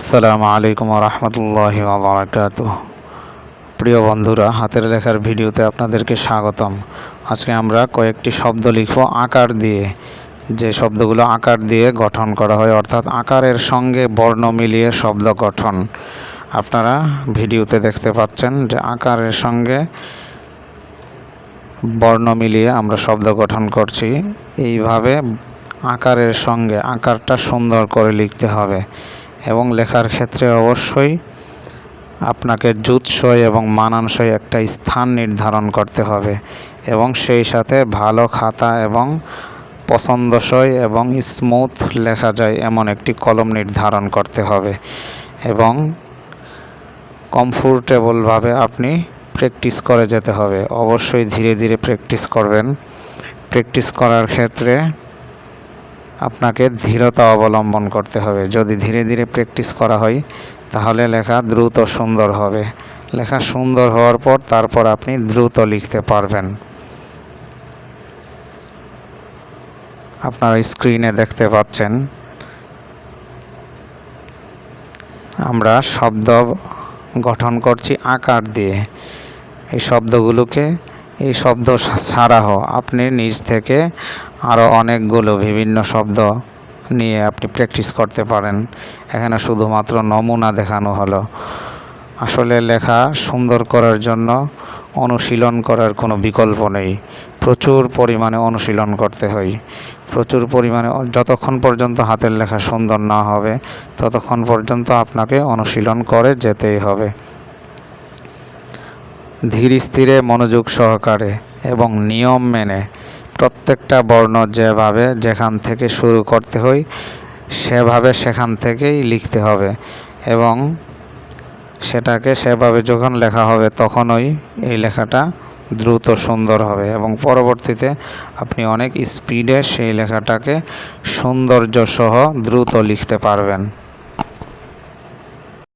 আসসালামু আলাইকুম রহমতুল্লাহি বারাকাতু প্রিয় বন্ধুরা, হাতের লেখার ভিডিওতে আপনাদেরকে স্বাগতম। আজকে আমরা কয়েকটি শব্দ লিখব আকার দিয়ে। যে শব্দগুলো আকার দিয়ে গঠন করা হয়, অর্থাৎ আকারের সঙ্গে বর্ণ মিলিয়ে শব্দ গঠন। আপনারা ভিডিওতে দেখতে পাচ্ছেন যে আকারের সঙ্গে বর্ণ মিলিয়ে আমরা শব্দ গঠন করছি। এইভাবে আকারের সঙ্গে আকারটা সুন্দর করে লিখতে হবে। এবং লেখার ক্ষেত্রে অবশ্যই আপনাকে জুৎসই এবং মানানসই একটা স্থান নির্ধারণ করতে হবে এবং সেই সাথে ভালো খাতা এবং পছন্দসই এবং স্মুথ লেখা যায় এমন একটি কলম নির্ধারণ করতে হবে এবং কমফোর্টেবলভাবে আপনি প্র্যাকটিস করে যেতে হবে। অবশ্যই ধীরে ধীরে প্র্যাকটিস করবেন। প্র্যাকটিস করার ক্ষেত্রে আপনাকে ধীরতা অবলম্বন করতে হবে। যদি ধীরে ধীরে প্র্যাকটিস করা হয়, তাহলে লেখা দ্রুত সুন্দর হবে। লেখা সুন্দর হওয়ার পর তারপর আপনি দ্রুত লিখতে পারবেন। আপনারা স্ক্রিনে দেখতে পাচ্ছেন, আমরা শব্দ গঠন করছি আকার দিয়ে। এই শব্দগুলোকে এই শব্দ ছাড়াও আপনি নিজ থেকে আরও অনেকগুলো বিভিন্ন শব্দ নিয়ে আপনি প্র্যাকটিস করতে পারেন। এখানে শুধুমাত্র নমুনা দেখানো হলো। আসলে লেখা সুন্দর করার জন্য অনুশীলন করার কোনো বিকল্প নেই। প্রচুর পরিমাণে অনুশীলন করতে হয়। প্রচুর পরিমাণে যতক্ষণ পর্যন্ত হাতের লেখা সুন্দর না হবে, ততক্ষণ পর্যন্ত আপনাকে অনুশীলন করে যেতেই হবে। ধীর স্থিরে মনোযোগ সহকারে এবং নিয়ম মেনে প্রত্যেকটা বর্ণ যেভাবে যেখান থেকে শুরু করতে হয়, সেভাবে সেখান থেকেই লিখতে হবে এবং সেটাকে সেভাবে যখন লেখা হবে তখনই এই লেখাটা দ্রুত সুন্দর হবে এবং পরবর্তীতে আপনি অনেক স্পিডে সেই লেখাটাকে সৌন্দর্য সহ দ্রুত লিখতে পারবেন।